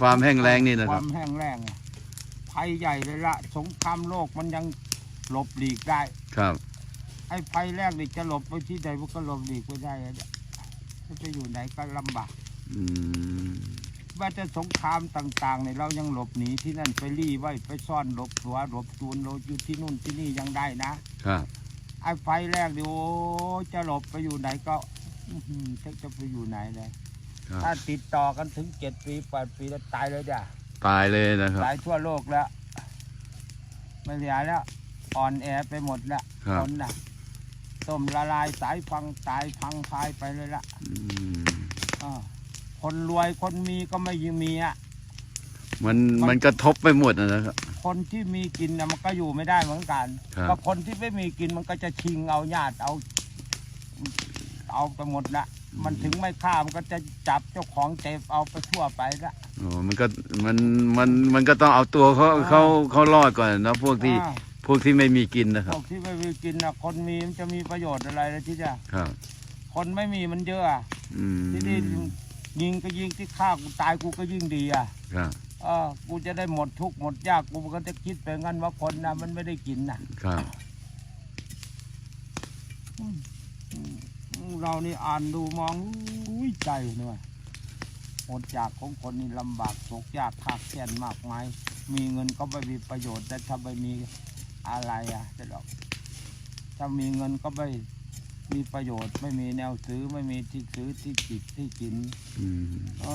ความแห้งแล้งนี่นะควคารับมแห้งแล้งอะภัยใหญ่เลยละสงครามโลกมันยังหลบหลีกได้ ครับ ไอ้ภัยแรกนี่จะหลบไปที่ใดมันก็หลบหลีกไม่ได้อะเนี่ยจะอยู่ไหนก็ลำบากอืมว่าจะสงครามต่างๆเนี่ยเรายังหลบหนีที่นั่นไปรี่ไว้ไปซ่อนหลบตัวหลบตูนเราอยู่ที่นู่นที่นี่ยังได้นะ ครับ ไอ้ไฟแรกดิโอ้จะหลบไปอยู่ไหนก็อื้อหือจะจะไปอยู่ไหนเลย ครับ ถ้าติดต่อกันถึงเจ็ดปีแปดปีแล้วตายเลยจ้ะตายเลยนะครับ ตายทั่วโลกแล้ว ไม่เหลือแล้ว อ่อนแอไปหมดแล้วครับคนน่ะต้มละลายสายฟังตายพังพายไปเลยละอืมอ่าคนรวยคนมีก็ไม่ยังมีอะ มันมันกระทบไปหมดนะนะครับ คนที่มีกินนะมันก็อยู่ไม่ได้เหมือนกันครับ ก็คนที่ไม่มีกินมันก็จะชิงเอาญาติเอา เอาไปหมดละมันถึงไม่ฆ่ามันก็จะจับเจ้าของเจ็บเอาไปทั่วไปละ โอ้มันก็มันมันมันก็ต้องเอาตัวเขาอ่า เขาเขารอดก่อนนะพวกที่อ่าพวกที่ไม่มีกินนะคพรับวกที่ไม่มีกินนะคนมีมันจะมีประโยชน์อะไรเลยที่จะครับคนไม่มีมันเยอะอะอืมที่นี่ยิงก็ยิงที่ฆ่ากูตายกูก็ยิ่งดีอะครับเออกูจะได้หมดทุกข์หมดยากกูก็จะคิดไปงั้นว่าคนนะมันไม่ได้กินนะครับอืม เรานี่อ่านดูมองอุ้ยใจเนยหมดจากของคนนี่ลำบากตกยากขากแค้นมากมายมีเงินก็ไม่มีประโยชน์แต่ถ้าไม่มีอะไรอะจะหรอก ถ้ามีเงินก็ไม่มีประโยชน์ ไม่มีแนวซื้อไม่มีที่ซื้อที่จิบที่กินอืมเอ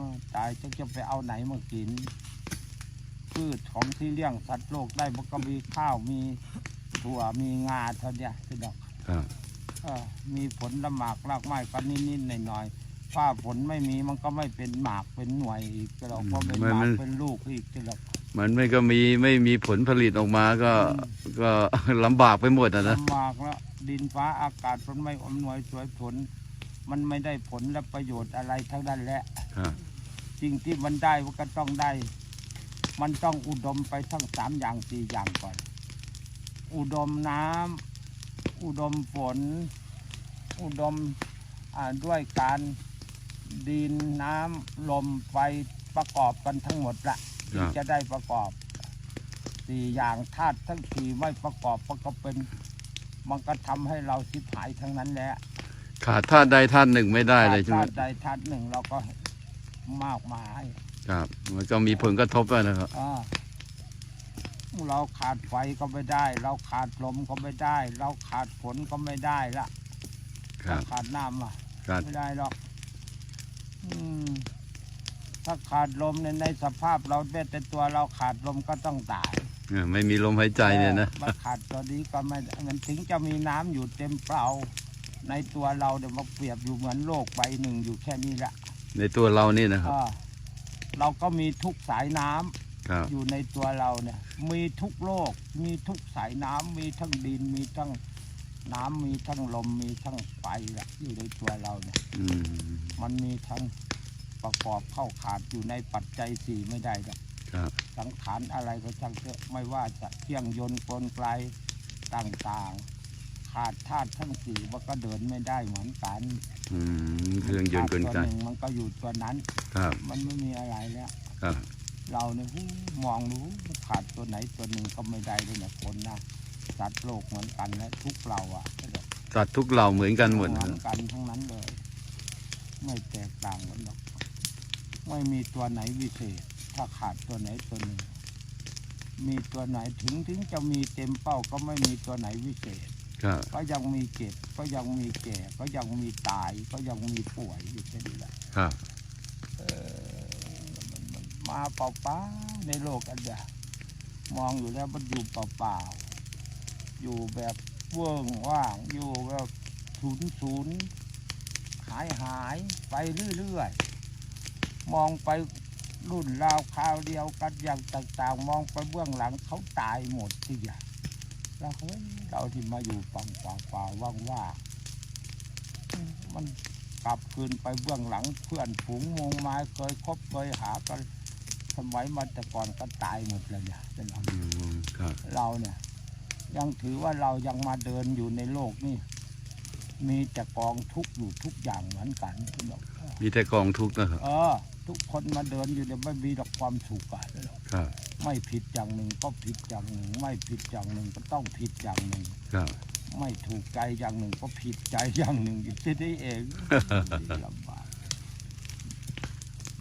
อตายจะจะไปเอาไหนมากิน พืชของที่เลี้ยงสัตว์โลกได้มันก็มีข้าวมีถั่วมีงาเท่าเนี้ยที่ดอกครับเออ มีผลละหมากรากไม้ก็นิดๆหน่อยๆถ้าผลไม่มีมันก็ไม่เป็นหมากเป็นหน่วยอีกจะดอกก็เป็นหมากเป็นลูกอีกจะดอกมันไม่ก็มีไม่มีผลผลิตออกมาก็ก็ ลำบากไปหมดนะนะลำบากแล้วดินฟ้าอากาศมันไม่อำนวยสวยผล มันไม่ได้ผลและประโยชน์อะไรทั้งนั้นแหละครับสิ่งที่มันได้มันก็ต้องได้ มันต้องอุดมไปทั้งสามอย่างสี่อย่างก่อน อุดมน้ำ อุดมฝน อุดมอ่าด้วยการดินน้ำลมไฟประกอบกันทั้งหมดละคที่รับจะได้ประกอบสี่อย่างธาตุทั้งสี่ไม่ประกอบมันก็เป็นมันก็ทำให้เราสิบหายทั้งนั้นแหละขาดธาตุใดธาตุหนึ่งไม่ได้เลยใช่ไหมธาตุใดธาตุหนึ่งเราก็มากมายครับ มันก็มีผลกระทบอะนะครับอ่า เราขาดไฟก็ไม่ได้ เราขาดลมก็ไม่ได้ เราขาดฝนก็ไม่ได้ละครับ ขาดน้ำอะครับ ไม่ได้หรอกอืมถ้าขาดลมในในสภาพเราแม้แต่ตัวเราขาดลมก็ต้องตายเออไม่มีลมหายใจเนี่ยนะ ออมาขาดตัวนี้ก็ไม่มันถึงจะมีน้ำอยู่เต็มเปล่า ในตัวเราเดี๋ยวมาเปรียบอยู่เหมือนโลกใบหนึ่งอยู่แค่นี้แหละในตัวเรานี่นะครับอ่าเราก็มีทุกสายน้ำ ครับ อยู่ในตัวเราเนี่ย มีทุกโลก มีทุกสายน้ำมีทั้งดิน มีทั้งน้ำมีทั้งลม มีทั้งไฟแหละอยู่ในตัวเราเนี่ย อืมมันมีทั้งประกอบเข้าขาดอยู่ในปัจจัยสี่ไม่ได้หรอกครับสังขารอะไรก็ช่างเถอะไม่ว่าจะเครื่องยนต์กลไกต่างๆ ขาดธาตุทั้งสี่มันก็เดินไม่ได้เหมือนกันอืมเครื่องยนต์กลขาดไกตัวหนึ่งมันก็อยู่ตัวนั้น ครับมันไม่มีอะไรแล้ว ครับ เราเนี่ยหูมองดูขาดตัวไหนตัวหนึ่งก็ไม่ได้เลยนะคนนะสัตว์โลกเหมือนกันและทุกเราอะก็แบบสัตว์ทุกเหล่าเหมือนกันหมดเหนะมือนกันทั้งนั้นเลย ไม่แตกต่างกันหรอกไม่มีตัวไหนวิเศษ ถ้าขาดตัวไหนตัวหนึ่งมีตัวไหนถึงถึงจะมีเต็มเป้าก็ไม่มีตัวไหนวิเศษครับก็ยังมีเจ็บก็ยังมีแก่ ก็ยังมีตาย ก็ยังมีป่วยอยู่แค่นี้แหละครับเออ มาเปล่าๆในโลกอันเดียมองอยู่แล้วมันอยู่เปล่าๆอยู่แบบเวิ้งว่างอยู่แบบศูนย์ศูนย์หายหายไปเรื่อยๆมองไปรุ่นราวคราวเดียวกันอย่างต่างๆ มองไปเบื้องหลังเขาตายหมดที่อย่างแล้วเฮ้ยเราที่มาอยู่ปังป่าป่าว่างว่าอืมมันกลับคืนไปเบื้องหลังเพื่อนฝูงมงไม้เคยคบเคยหากัน สมัยมาแต่ก่อนก็ตายหมดเลยเนี่ยเป็นเราอืมครับ เราเนี่ย ยังถือว่าเรายังมาเดินอยู่ในโลกนี่ มีแต่กองทุกข์อยู่ทุกอย่างเหมือนกันคุณบอกมีแต่กองทุกข์นะครับ เออ ทุกคนมาเดินอยู่เนี่ยไม่มีดอกความสุขอะครับ ไม่ผิดอย่างหนึ่งก็ผิดอย่างหนึ่ง ไม่ผิดอย่างหนึ่งก็ต้องผิดอย่างหนึ่ง ครับ ไม่ถูกใจอย่างหนึ่งก็ผิดใจอย่างหนึ่งอยู่ที่นี่เอง ลำบาก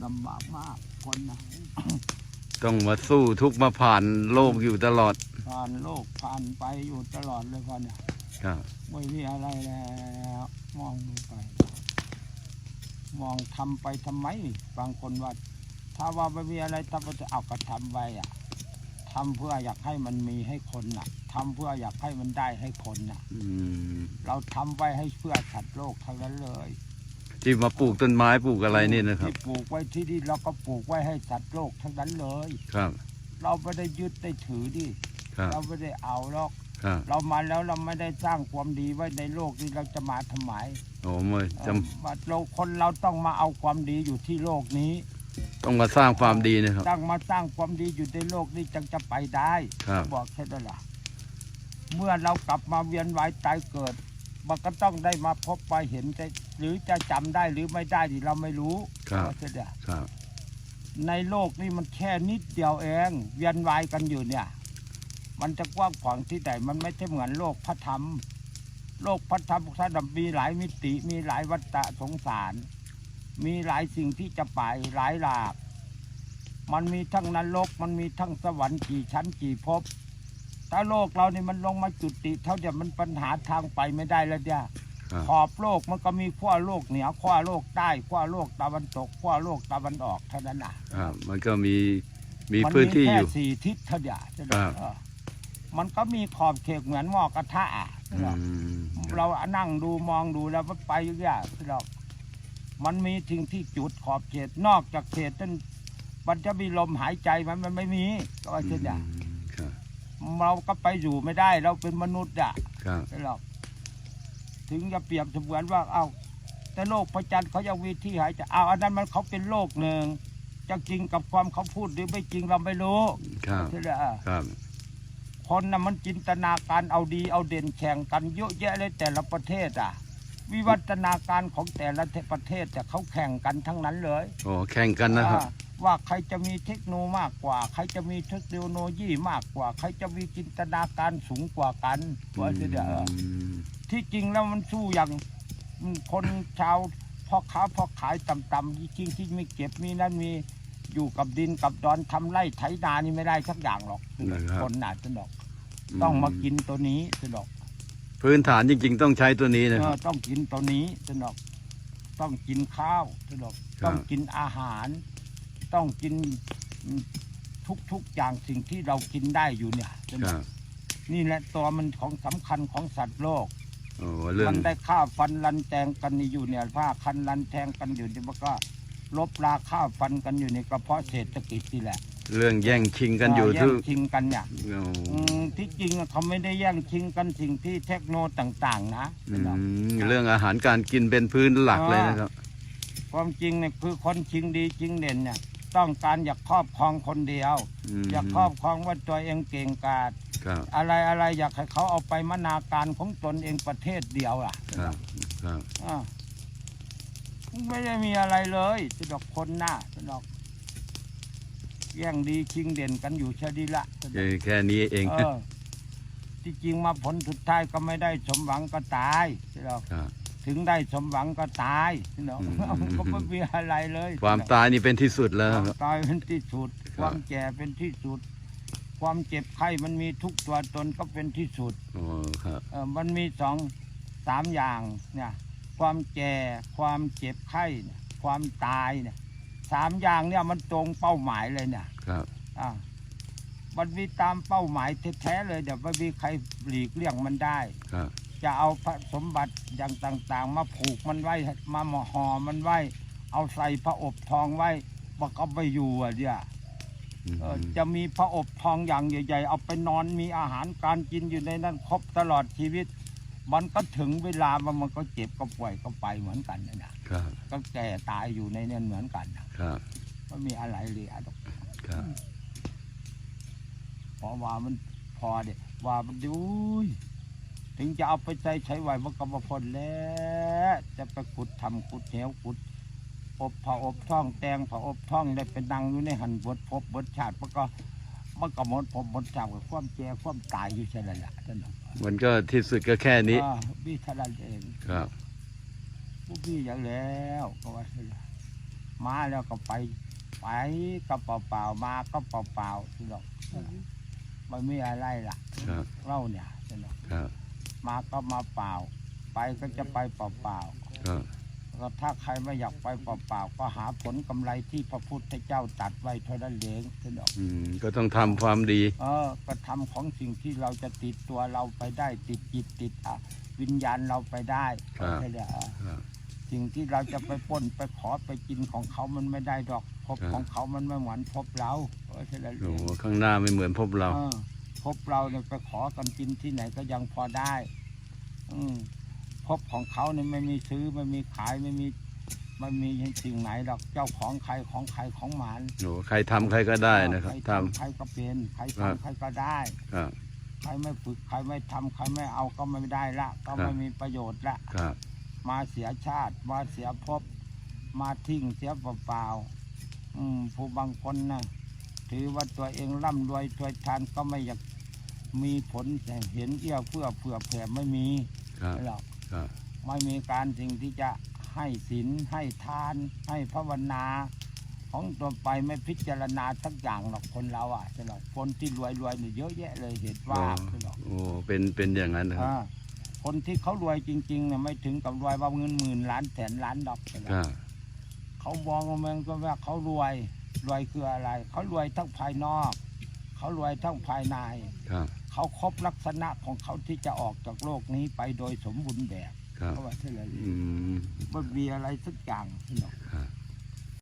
ลำบากมากคนนะต้องมาสู้ทุกข์มาผ่านโลกอยู่ตลอด ผ่านโลกผ่านไปอยู่ตลอดเลยคนเนี่ยครับไม่มีอะไรแล้วมองดูไป มองทำไปทำไม บางคนว่า ถ้าว่าไม่มีอะไรทำก็จะเอากระทำไว้อะทำเพื่ออยากให้มันมีให้คนน่ะทำเพื่ออยากให้มันได้ให้คนน่ะอืมเราทำไว้ให้เพื่อสัตว์โลกทั้งนั้นเลย ที่มาปลูกต้นไม้ปลูกอะไรนี่นะครับ ที่ปลูกไว้ที่นี่เราก็ปลูกไว้ให้สัตว์โลกทั้งนั้นเลย ครับ เราไม่ได้ยึดได้ถือดิครับเราไม่ได้เอาหรอก ครับเรามาแล้วเราไม่ได้สร้างความดีไว้ในโลกนี้เราจะมาทำไมโอ้ไม่จเอ่อว่าเราคนเราต้องมาเอาความดีอยู่ที่โลกนี้ำต้องมาสร้างความดีนะครับ ตั้งมาสร้างความดีอยู่ในโลกนี้จึงจะไปได้ ครับ บอกแค่นั้นล่ะ เมื่อเรากลับมาเวียนว่ายตายเกิด มันก็ต้องได้มาพบไปเห็นแต่หรือจะจำได้หรือไม่ได้ที่เราไม่รู้ครับบอกแค่นั้นครับ ในโลกนี้มันแค่นิดเดียวเอง เวียนว่ายกันอยู่เนี่ย มันจะกว้างขวางที่ไหนมันไม่ใช่เหมือนโลกพระธรรม โลกพระธรรมท่านมีหลายมิติ มีหลายวัฏสงสาร มีหลายสิ่งที่จะไปหลายหลาก มันมีทั้งนรกมันมีทั้งสวรรค์กี่ชั้นกี่ภพ ถ้าโลกเรานี่มันลงมาจุติ เท่าเดียวมันปัญหาทางไปไม่ได้แล้วเนี่ยครับขอบโลกมันก็มีขั้วโลกเหนือขั้วโลกใต้ขั้วโลกตะวันตกขั้วโลกตะวันออกเท่านั้นน่ะครับมันก็มีมีมันพื้นที่อแค่ยู่สี่ทิศเท่าเดียวใช่ไหมครับเออมันก็มีขอบเขตเหมือนหม้อกระทะอะอืมเรานั่งดูมองดูแล้วมันไปเยอะแยะเรามันมีทิ้งที่จุดขอบเขตนอกจากเขตนั้นมันจะมีลมหายใจไหมันมันไม่มีก็ว่าเช่นอย่างครับ เราก็ไปอยู่ไม่ได้ เราเป็นมนุษย์อะครับไม่หรอกถึงจะเปรียบเสมือนว่าเอาแต่โลกพระจันทร์เขายังมีที่หายใจเอาอันนั้นมันเขาเป็นโลกหนึ่งจะจริงกับความเขาพูดหรือไม่จริงเราไม่รู้ครับใช่ไหมอะครับ คนน่ะมันจินตนาการเอาดีเอาเด่นแข่งกันเยอะแยะเลยแต่ละประเทศอะ วิวัฒนาการของแต่ละประเทศแต่เขาแข่งกันทั้งนั้นเลยโอ้แข่งกันนะครับอ่า ว่าใครจะมีเทคโนโลยีมากกว่า ใครจะมีเทคโนโลยีมากกว่า ใครจะมีจินตนาการสูงกว่ากันว่าจะเด้ออืมที่จริงแล้วมันสู้อย่างคนชาวพ่อค้าพ่อขายต่ำๆจริงๆที่ไม่เก็บมีนั่นมีอยู่กับดินกับดอนทำไร่ไถนานี่ไม่ได้สักอย่างหรอกนะครับคนหนาจะดอก ต้องมากินตัวนี้จะดอก พื้นฐานจริง ๆ ต้องใช้ตัวนี้นะเอคอรับต้องกินตัวนี้จะดอก ต้องกินข้าวจะดอกครับต้องกินอาหาร ต้องกินทุกๆอย่างสิ่งที่เรากินได้อยู่เนี่ยจะดคอรักบนี่แหละตัวมันของสำคัญของสัตว์โลก โอ้เรื่องมันได้ฆ่าฟันรันแทงกันนี่อยู่เนี่ยผ้าคันรันแทงกันอยู่เนี่ยมันก็ลบราฆ่าฟันกันอยู่ในกระเพาะเศรษฐกิจนี่แหละเรื่องแย่งชิงกันอยู่แย่ทุงกชิงกันเนี่ย โอ้อืมที่จริงอะเขาไม่ได้แย่งชิงกันสิ่งที่เทคโนต่างๆ นะอืมเรื่องอาหารการกินเป็นพื้นหลักเลยนะครับ ความจริงเนี่ยคือคนชิงดีชิงเด่นเนี่ย ต้องการอยากครอบครองคนเดียวมอยากครอบครองว่าตัวเองเก่งกาจครับอะไรอะไรอยากให้เขาเอาไปมนาการของตนเองประเทศเดียวอะครับครับอ่าไม่ได้มีอะไรเลยจะดอกคนหน้าจะดอกแย่งดีชิงเด่นกันอยู่แค่ดีละจะดอกแค่นี้เองเออที่จริงมาผลสุดท้ายก็ไม่ได้สมหวังก็ตายจะดอกครับ ถึงได้สมหวังก็ตายจะดอกอืม ก็ไม่มีอะไรเลยความตายนี่เป็นที่สุดแล้วคความรับตายเป็นที่สุดครับความแก่เป็นที่สุด ความเจ็บไข้มันมีทุกตัวตนก็เป็นที่สุด โอ้ครับ เออมันมีสองสามอย่างเนี่ยความแก่ความเจ็บไข้เนี่ยความตายเนี่ยสามอย่างเนี่ยมันตรงเป้าหมายเลยเนี่ยครับ อ่ามันมีตามเป้าหมายแท้ๆเลยเดี๋ยวไม่มีใครหลีกเลี่ยงมันได้ ครับ จะเอาพระสมบัติอย่างต่างๆ มาผูกมันไว้ มาห่อมันไว้ เอาใส่พระอบทองไว้มันก็ไปอยู่อะเนี่ยอืมเออจะมีพระอบทองอย่างใหญ่ ๆ เอาไปนอนมีอาหารการกินอยู่ในนั้นครบตลอดชีวิต มันก็ถึงเวลามันมันก็เจ็บก็ป่วยก็ไปเหมือนกันนะนะครับก็แก่ตายอยู่ในนั้นเหมือนกันนะครับไม่มีอะไรเลยอะดอกครับเพราะว่ามันพอเด็ว่ามันดูย ถึงจะเอาไปใจใช้ไหวมันก็มาพ้นแล้วจะไปขุดทำขุดเหวขุด อบผาอบท่องแตงผาอบท่องได้เป็นดังอยู่ในหันบทพบบทชาติมันก็มันก็หมดพบบทชาติกับความแก่ความตายอยู่ใช่ไหมล่ะท่านบอกมันก็ที่สุดก็แค่นี้อ่าพี่ทารันเองครับพวกพี่อย่างแล้วก็ว่าใช่ละมาแล้วก็ไปไปก็เปล่าๆมาก็เปล่าๆที่ดอกไม่มีอะไรล่ะ ครับ เล่าเนี่ยใช่ไหมครับ มาก็มาเปล่า ไปก็จะไปเปล่าๆครับก็ถ้าใครไม่อยากไปเปล่าๆก็หาผลกำไรที่พระพุทธเจ้าตรัดไว้เท่านั้นเองเช่นดอกอืมก็ต้องทำความดี เออก็ทำของสิ่งที่เราจะติดตัวเราไปได้ติดจิตติดอะวิญญาณเราไปได้ครับ ใช่ไหมอะ ครับ สิ่งที่เราจะไปปล้นไปขอไปกินของเขามันไม่ได้ดอกพบครับ ของเขามันไม่เหมือนพบเราเออใช่ไหมโอ้โหข้างหน้าไม่เหมือนพบเรา เออ พบเราเนี่ยไปขอกันกินที่ไหนก็ยังพอได้ อืมพบของเขาเนี่ยไม่มีซื้อไม่มีขายไม่มีไม่มีสิ่งไหนดอกเจ้าของใครของใครของหมานโอ้ใครทำใครก็ได้นะครับใครททำใครก็เป็นใครครับทำใครก็ได้ำครับ ใครไม่ฝึกใครไม่ทำใครไม่เอาก็ไม่ได้ละ ก็ครัไม่บมีประโยชน์ละ ครับ มาเสียชาติ มาเสียภพมาทิ้งเสียเปล่าๆอืมผู้บางคนนะ ถือว่าตัวเองร่ำรวยถวยทานก็ไม่อยากมีผลแต่เห็นเอี้ยวเพื่อเผื่อแผ่ไม่มีครับหรอกครับไม่มีการสิ่งที่จะให้ศีลให้ทาน ให้ภาวนา ของตัวไปไม่พิจารณาสักอย่างหรอกคนเราอะใช่หรอกคนที่รวยรวยๆเนี่ยเยอะแยะเลยเห็นว่าใช่หรอกโอ้เป็นเป็นอย่างนั้นนะครับ อ่าคนที่เขารวยจริงๆเนี่ยไม่ถึงกับรวยว่าเงินหมื่นล้านแสนล้านดอกใช่หรอกครับเขามองว่ามันก็ว่าเขารวย รวยคืออะไร เขารวยทั้งภายนอก เขารวยทั้งภายใน ครับ เขาครบลักษณะของเขาที่จะออกจากโลกนี้ไปโดยสมบูรณ์แบบครับ เขาว่าใช่เลยอืมมันมีอะไรสักอย่างใช่หรอก ครับ